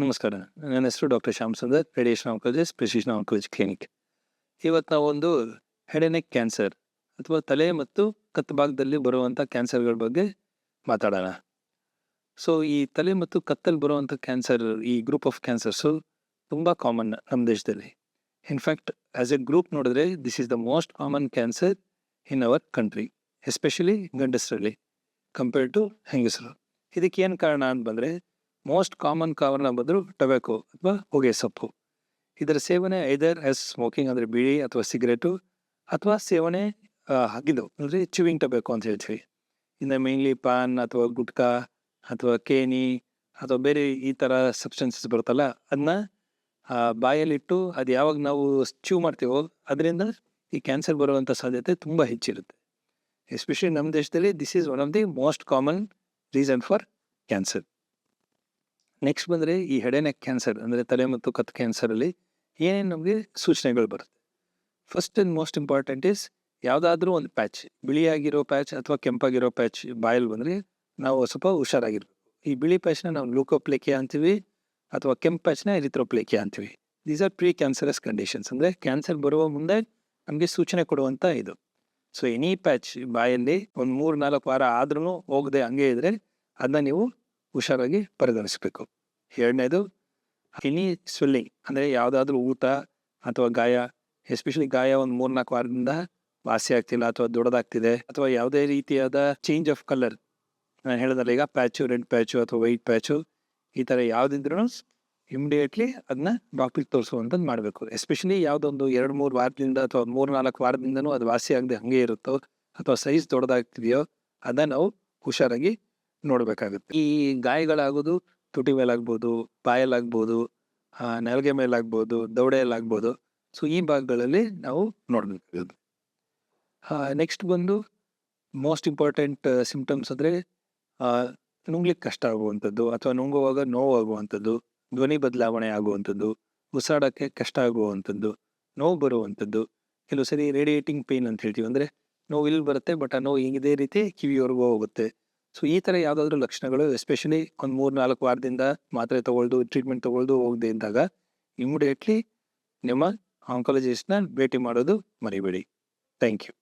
ನಮಸ್ಕಾರ. ನನ್ನ ಹೆಸರು doctor Shyam Sundar radiation oncologist, precision oncology clinic. ಇವತ್ತು ನಾವೊಂದು ಹೆಡೆನೆಕ್ ಕ್ಯಾನ್ಸರ್ ಅಥವಾ ತಲೆ ಮತ್ತು ಕತ್ತು ಭಾಗದಲ್ಲಿ ಬರುವಂಥ ಕ್ಯಾನ್ಸರ್ಗಳ ಬಗ್ಗೆ ಮಾತಾಡೋಣ. ಸೊ ಈ ತಲೆ ಮತ್ತು ಕತ್ತಲ್ಲಿ ಬರುವಂಥ ಕ್ಯಾನ್ಸರ್, ಈ ಗ್ರೂಪ್ ಆಫ್ ಕ್ಯಾನ್ಸರ್ಸು ತುಂಬ ಕಾಮನ್ ನಮ್ಮ ದೇಶದಲ್ಲಿ. In fact as a group ನೋಡಿದ್ರೆ this is the most common cancer in our country especially ಗಂಡಸರಲ್ಲಿ compare to ಹೆಂಗಸರು. ಇದಕ್ಕೆ ಏನು ಕಾರಣ ಅಂತ ಬಂದರೆ ಮೋಸ್ಟ್ ಕಾಮನ್ ಕಾರಣ ಬಂದರು ಟೊಬ್ಯಾಕೋ ಅಥವಾ ಹೊಗೆ ಸೊಪ್ಪು. ಇದರ ಸೇವನೆ ಐದರ್ ಆಸ್ ಸ್ಮೋಕಿಂಗ್ ಅಂದರೆ ಬಿಳಿ ಅಥವಾ ಸಿಗರೇಟು ಅಥವಾ ಸೇವನೆ ಹಗಿದು ಅಂದರೆ ಚಿವಿಂಗ್ ಟೊಬ್ಯಾಕೋ ಅಂತ ಹೇಳ್ತೀವಿ. ಇನ್ನು ಮೇನ್ಲಿ ಪಾನ್ ಅಥವಾ ಗುಟ್ಕಾ ಅಥವಾ ಕೇನಿ ಅಥವಾ ಬೇರೆ ಈ ಥರ ಸಬ್ಸ್ಟೆನ್ಸಸ್ ಬರುತ್ತಲ್ಲ ಅದನ್ನ ಬಾಯಲ್ಲಿಟ್ಟು ಅದು ಯಾವಾಗ ನಾವು ಚೂ ಮಾಡ್ತೀವೋ ಅದರಿಂದ ಈ ಕ್ಯಾನ್ಸರ್ ಬರುವಂಥ ಸಾಧ್ಯತೆ ತುಂಬ ಹೆಚ್ಚಿರುತ್ತೆ. ಎಸ್ಪೆಷಲಿ ನಮ್ಮ ದೇಶದಲ್ಲಿ this is one of the most common reason for cancer next ಬಂದರೆ ಈ ಹೆಡೆನೆಕ್ ಕ್ಯಾನ್ಸರ್ ಅಂದರೆ ತಲೆ ಮತ್ತು ಕತ್ತು ಕ್ಯಾನ್ಸರಲ್ಲಿ ಏನೇನು ನಮಗೆ ಸೂಚನೆಗಳು ಬರುತ್ತೆ? First and most important is ಯಾವುದಾದ್ರೂ ಒಂದು ಪ್ಯಾಚ್ ಬಿಳಿಯಾಗಿರೋ ಪ್ಯಾಚ್ ಅಥವಾ ಕೆಂಪಾಗಿರೋ ಪ್ಯಾಚ್ ಬಾಯಲ್ಲಿ ಬಂದರೆ ನಾವು ಸ್ವಲ್ಪ ಹುಷಾರಾಗಿರ್ಬೇಕು. ಈ ಬಿಳಿ ಪ್ಯಾಚ್ನ ನಾವು ಲೂಕೋಪ್ಲೇಕೆ ಅಂತೀವಿ ಅಥವಾ ಕೆಂಪು ಪ್ಯಾಚ್ನ ಎರಿಥ್ರೋಪ್ಲೇಕಿಯಾ ಅಂತೀವಿ. These are pre cancerous conditions ಅಂದರೆ ಕ್ಯಾನ್ಸರ್ ಬರುವ ಮುಂದೆ ನಮಗೆ ಸೂಚನೆ ಕೊಡುವಂಥ ಇದು. ಸೊ ಎನಿ ಪ್ಯಾಚ್ ಬಾಯಲ್ಲಿ ಒಂದು ಮೂರು ನಾಲ್ಕು ವಾರ ಆದ್ರೂ ಹೋಗದೆ ಹಂಗೆ ಇದ್ದರೆ ಅದನ್ನ ನೀವು ಹುಷಾರಾಗಿ ಪರಿಗಣಿಸಬೇಕು. ಎರಡನೇದು ಎನಿ ಸ್ವೆಲ್ಲಿಂಗ್ ಅಂದರೆ ಯಾವುದಾದ್ರೂ ಊಟ ಅಥವಾ ಗಾಯ ಎಸ್ಪೆಷಲಿ ಗಾಯ ಒಂದು ಮೂರ್ನಾಲ್ಕು ವಾರದಿಂದ ವಾಸಿ ಆಗ್ತಿಲ್ಲ ಅಥವಾ ದೊಡ್ಡದಾಗ್ತಿದೆ ಅಥವಾ ಯಾವುದೇ ರೀತಿಯಾದ ಚೇಂಜ್ ಆಫ್ ಕಲರ್ ನಾನು ಹೇಳಿದಲ್ಲ, ಈಗ ಪ್ಯಾಚು ರೆಡ್ ಪ್ಯಾಚು ಅಥವಾ ವೈಟ್ ಪ್ಯಾಚು ಈ ಥರ ಯಾವುದಿದ್ರೂ ಇಮಿಡಿಯೇಟ್ಲಿ ಅದನ್ನ ಡಾಕ್ಟ್ರಿಗೆ ತೋರಿಸುವಂಥದ್ದು ಮಾಡಬೇಕು. ಎಸ್ಪೆಷಲಿ ಯಾವುದೊಂದು ಎರಡು, ಮೂರು ವಾರದಿಂದ ಅಥವಾ ಮೂರು ನಾಲ್ಕು ವಾರದಿಂದನೂ ಅದು ವಾಸಿ ಆಗದೆ ಹಾಗೆ ಇರುತ್ತೋ ಅಥವಾ ಸೈಜ್ ದೊಡ್ಡದಾಗ್ತಿದೆಯೋ, ಅದನ್ನು ನಾವು ಹುಷಾರಾಗಿ ನೋಡಬೇಕಾಗುತ್ತೆ. ಈ ಗಾಯಗಳಾಗೋದು ತುಟಿ ಮೇಲಾಗ್ಬೋದು, ಬಾಯಲ್ಲಾಗ್ಬೋದು ನೆಲಗೆ ಮೇಲಾಗ್ಬೋದು, ದೌಡೆಯಲ್ಲಾಗ್ಬೋದು. ಸೊ, ಈ ಭಾಗಗಳಲ್ಲಿ ನಾವು ನೋಡಬೇಕಾಗುತ್ತೆ. ನೆಕ್ಸ್ಟ್ ಬಂದು ಮೋಸ್ಟ್ ಇಂಪಾರ್ಟೆಂಟ್ ಸಿಂಪ್ಟಮ್ಸ್ ಅಂದರೆ ನುಂಗ್ಲಿಕ್ಕೆ ಕಷ್ಟ ಆಗುವಂಥದ್ದು ಅಥವಾ ನುಂಗುವಾಗ ನೋವಾಗುವಂಥದ್ದು ಧ್ವನಿ ಬದಲಾವಣೆ ಆಗುವಂಥದ್ದು ಉಸಾಡೋಕ್ಕೆ ಕಷ್ಟ ಆಗುವಂಥದ್ದು, ನೋವು ಬರುವಂಥದ್ದು. ಕೆಲವು ಸರಿ ರೇಡಿಯೇಟಿಂಗ್ ಪೇನ್ ಅಂತ ಹೇಳ್ತೀವಿ. ಅಂದರೆ ನೋವು ಇಲ್ಲಿ ಬರುತ್ತೆ ಬಟ್ ಆ ನೋವು ಇದೇ ರೀತಿ ಕಿವಿಯವರೆಗೂ ಹೋಗುತ್ತೆ. ಸೊ ಈ ಥರ ಯಾವುದಾದ್ರೂ ಲಕ್ಷಣಗಳು ಎಸ್ಪೆಷಲಿ ಒಂದು ಮೂರು ನಾಲ್ಕು ವಾರದಿಂದ ಮಾತ್ರೆ ತಗೊಳ್ದು ಟ್ರೀಟ್ಮೆಂಟ್ ತಗೊಳ್ದು ಹೋಗದೆ ಇದ್ದಾಗ ಇಮಿಡಿಯೇಟ್ಲಿ ನಿಮ್ಮ ಆಂಕಾಲಜಿಸ್ಟ್ನ ಭೇಟಿ ಮಾಡೋದು ಮರಿಬೇಡಿ. Thank you